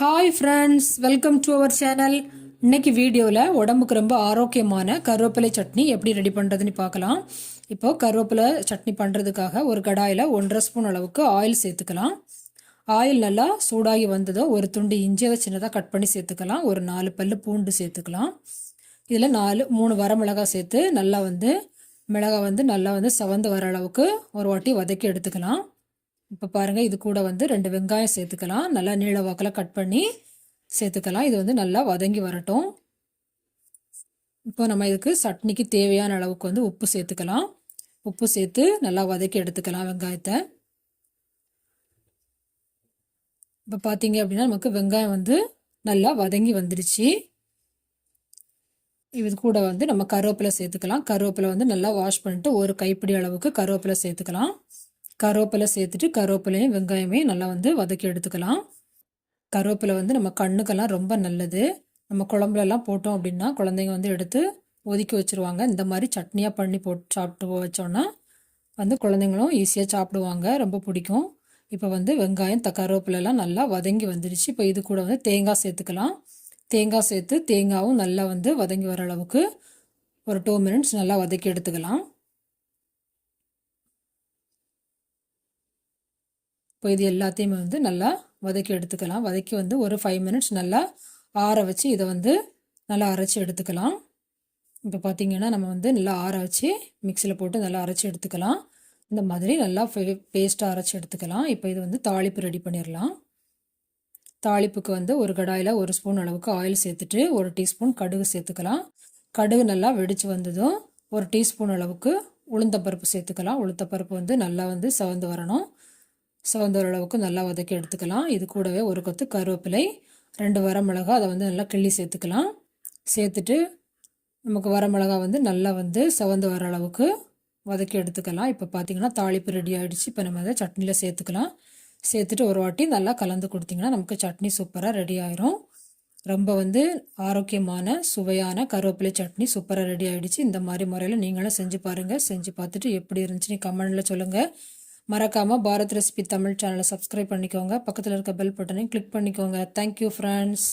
Hi friends welcome to our channel இன்னைக்கு வீடியோவில் உடம்புக்கு ரொம்ப ஆரோக்கியமான கருவேப்பிலை சட்னி எப்படி ரெடி பண்ணுறதுன்னு பார்க்கலாம். இப்போ கருவேப்பிலை சட்னி பண்ணுறதுக்காக ஒரு கடாயில் ஒன்றரை ஸ்பூன் அளவுக்கு ஆயில் சேர்த்துக்கலாம். ஆயில் நல்லா சூடாகி வந்ததும் ஒரு துண்டு இஞ்சியை சின்னதாக கட் பண்ணி சேர்த்துக்கலாம். ஒரு நாலு பல் பூண்டு சேர்த்துக்கலாம். இதில் நாலு மூணு வர மிளகாய் சேர்த்து நல்லா வந்து மிளகாய் வந்து நல்லா வந்து சவந்து வர அளவுக்கு ஒரு வாட்டி வதக்கி எடுத்துக்கலாம். இப்போ பாருங்கள் இது கூட வந்து ரெண்டு வெங்காயம் சேர்த்துக்கலாம். நல்லா நீள வாக்கில் கட் பண்ணி சேர்த்துக்கலாம். இது வந்து நல்லா வதங்கி வரட்டும். இப்போ நம்ம இதுக்கு சட்னிக்கு தேவையான அளவுக்கு வந்து உப்பு சேர்த்துக்கலாம். உப்பு சேர்த்து நல்லா வதக்கி எடுத்துக்கலாம் வெங்காயத்தை. இப்போ பார்த்தீங்க அப்படின்னா நமக்கு வெங்காயம் வந்து நல்லா வதங்கி வந்துடுச்சு. இது கூட வந்து நம்ம கருவேப்பிலை சேர்த்துக்கலாம். கருவேப்பிலை வந்து நல்லா வாஷ் பண்ணிட்டு ஒரு கைப்பிடி அளவுக்கு கருவேப்பிலை சேர்த்துக்கலாம். கருவேப்பிலை சேர்த்துட்டு கருவேப்பிலையும் வெங்காயமே நல்லா வந்து வதக்கி எடுத்துக்கலாம். கருவேப்பிலை வந்து நம்ம கண்ணுக்கெல்லாம் ரொம்ப நல்லது. நம்ம குழம்புலலாம் போட்டோம் அப்படின்னா குழந்தைங்க வந்து எடுத்து ஒதுக்கி வச்சுருவாங்க. இந்த மாதிரி சட்னியாக பண்ணி போட்டு சாப்பிட்டு வச்சோன்னா வந்து குழந்தைங்களும் ஈஸியாக சாப்பிடுவாங்க. ரொம்ப பிடிக்கும். இப்போ வந்து வெங்காயம் த கருவேப்பிலெலாம் நல்லா வதங்கி வந்துடுச்சு இப்போ இது கூட வந்து தேங்காய் சேர்த்துக்கலாம். தேங்காய் சேர்த்து தேங்காயும் நல்லா வந்து வதங்கி வர அளவுக்கு ஒரு டூ மினிட்ஸ் நல்லா வதக்கி எடுத்துக்கலாம். இப்போ இது எல்லாத்தையுமே வந்து நல்லா வதக்கி எடுத்துக்கலாம். வதக்கி வந்து ஒரு ஃபைவ் மினிட்ஸ் நல்லா ஆற வச்சு இதை வந்து நல்லா அரைச்சி எடுத்துக்கலாம். இப்போ பார்த்திங்கன்னா நம்ம வந்து நல்லா ஆற வச்சு மிக்சியில் போட்டு நல்லா அரைச்சி எடுத்துக்கலாம். இந்த மாதிரி நல்லா பேஸ்ட்டாக அரைச்சி எடுத்துக்கலாம். இப்போ இது வந்து தாளிப்பு ரெடி பண்ணிடலாம். தாளிப்புக்கு வந்து ஒரு கடாயில் ஒரு ஸ்பூன் அளவுக்கு ஆயில் சேர்த்துட்டு ஒரு டீஸ்பூன் கடுகு சேர்த்துக்கலாம். கடுகு நல்லா வெடித்து வந்ததும் ஒரு டீஸ்பூன் அளவுக்கு உளுந்தப்பருப்பு சேர்த்துக்கலாம். உளுத்தப்பருப்பு வந்து நல்லா வந்து சவந்து வரணும். சிவந்த அளவுக்கு நல்லா வதக்கி எடுத்துக்கலாம். இது கூடவே ஒரு கொத்து கருவேப்பிலை ரெண்டு வரமிளகா அதை வந்து நல்லா கிள்ளி சேர்த்துக்கலாம். சேர்த்துட்டு நமக்கு வரமிளகா வந்து நல்லா வந்து சவந்து வர அளவுக்கு வதக்கி எடுத்துக்கலாம். இப்போ பார்த்திங்கன்னா தாளிப்பு ரெடி ஆகிடுச்சு இப்போ நம்ம அதை சட்னியில் சேர்த்துக்கலாம். சேர்த்துட்டு ஒரு வாட்டி நல்லா கலந்து கொடுத்திங்கன்னா நமக்கு சட்னி சூப்பராக ரெடி ஆயிரும். ரொம்ப வந்து ஆரோக்கியமான சுவையான கருவேப்பிலை சட்னி சூப்பராக ரெடி ஆகிடுச்சு இந்த மாதிரி முறையில் நீங்களும் செஞ்சு பாருங்கள் செஞ்சு பார்த்துட்டு எப்படி இருந்துச்சுன்னு கமெண்டில் சொல்லுங்கள் மறக்காமல் பாரத் ரெசிபி தமிழ் சேனலை சப்ஸ்கிரைப் பண்ணிக்கோங்க. பக்கத்தில் இருக்க பெல் பட்டனையும் கிளிக் பண்ணிக்கோங்க. Thank you friends